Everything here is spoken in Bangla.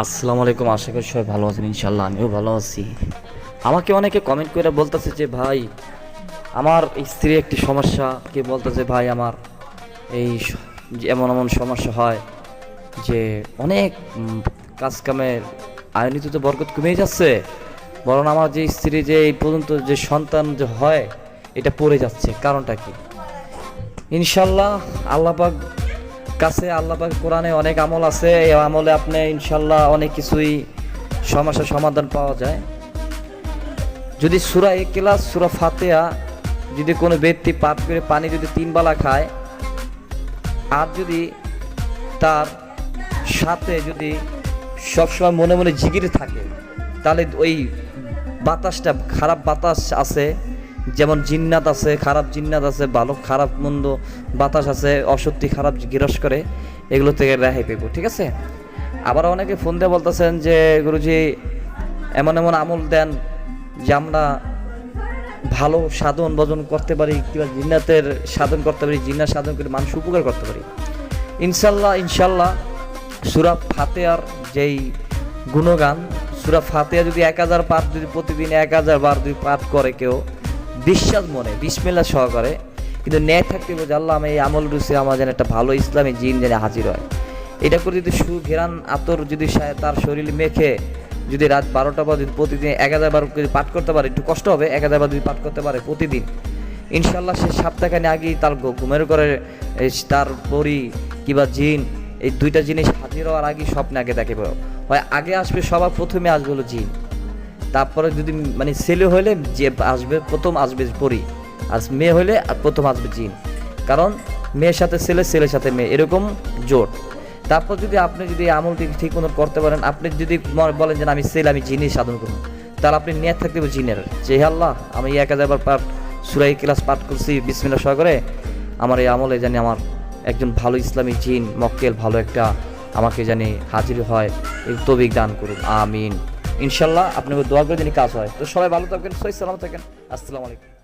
আসসালামু আলাইকুম আশা করি সবাই ভালো আছেন ইনশাল্লাহ আমিও ভালো আছি। আমাকে অনেকে কমেন্ট করে বলতেছে যে, ভাই, আমার স্ত্রী একটি সমস্যা। কে বলতেছে, ভাই, আমার এই এমন এমন সমস্যা হয় যে, অনেক কাজ আয়নিত তো বরকত কমে যাচ্ছে। বরং আমার যে স্ত্রী যে এই পর্যন্ত যে সন্তান যে হয়, এটা পড়ে যাচ্ছে। কারণটা কি? ইনশাল্লাহ আল্লাপাক কাছে আল্লাপাক কোরআনে অনেক আমল আছে। এই আমলে আপনি ইনশাল্লাহ অনেক কিছুই সমস্যার সমাধান পাওয়া যায়। যদি সুরা একেলাস সুরা ফাতেহা যদি কোনো ব্যক্তি পাঠ করে পানি যদি তিন বেলা খায়, আর যদি তার সাথে যদি সবসময় মনে মনে জিগির থাকে, তাহলে ওই বাতাসটা খারাপ বাতাস আছে যেমন জিন্নাত আছে, খারাপ জিন্নাত আছে, ভালো, খারাপ মন্দ, বাতাস আছে অসত্যি খারাপ গিরস করে, এগুলো থেকে রেহাই পেব, ঠিক আছে? আবার অনেকে ফোন দিয়ে বলতেছেন যে, গুরুজি, এমন এমন আমল দেন যে আমরা ভালো সাধন ভজন করতে পারি, কিংবা জিন্নাতের সাধন করতে পারি, জিন্নাত সাধন করে মানুষ উপকার করতে পারি। ইনশাল্লাহ ইনশাল্লাহ, সুরা ফাতেহার যেই গুণগান, সুরা ফাতেহা যদি এক হাজার পাঠ যদি প্রতিদিন এক হাজার বার যদি পাঠ করে কেউ বিশ্বাস মনে বিসমিল্লা সহকারে। কিন্তু ন্যায় থাকতে হবে আল্লাহ আমি এই আমল রুসে, আমার যেন একটা ভালো ইসলামী জিন যেন হাজির হয়। এটা করে যদি সু ঘেরান, আতর যদি তার শরীর মেখে, যদি রাত বারোটা বা যদি প্রতিদিন এক হাজার বার যদি পাঠ করতে পারে, একটু কষ্ট হবে, এক হাজার বার যদি পাঠ করতে পারে প্রতিদিন। ইনশাল্লাহ সে সপ্তাহখানি আগেই তার ঘুমের করে তার পরি কিংবা জিন, এই দুইটা জিনিস হাজির হওয়ার আগেই স্বপ্নে আগে দেখে হয় আগে আসবে, সবার প্রথমে আসবে হলো জিন। তারপরে যদি মানে ছেলে হলে যে আসবে, প্রথম আসবে পরি। আর মেয়ে হলে প্রথম আসবে জিন। কারণ মেয়ের সাথে ছেলে, ছেলের সাথে মেয়ে, এরকম জোট। তারপর যদি আপনি যদি আমলটি ঠিক মতো করতে পারেন, আপনি যদি বলেন যে আমি ছেলে, আমি জিনই সাধন করব, তাহলে আপনি নিয়ে থাকতে হবে জিনের। যে আল্লাহ, আমি এক হাজার বার পাঠ সুরাই ক্লাস পাঠ করছি বিসমিল্লা সহ করে আমার এই আমলে জানি আমার একজন ভালো ইসলামী জিন, মক্কেল ভালো একটা আমাকে জানি হাজির হয়, এই তবিক দান করুন। আমিন। ইনশাল্লাহ আপনাকে দোয়া করে যদি কাজ হয়। তো সবাই ভালো থাকবেন সহি সালাম থাকেন। আসসালামু আলাইকুম।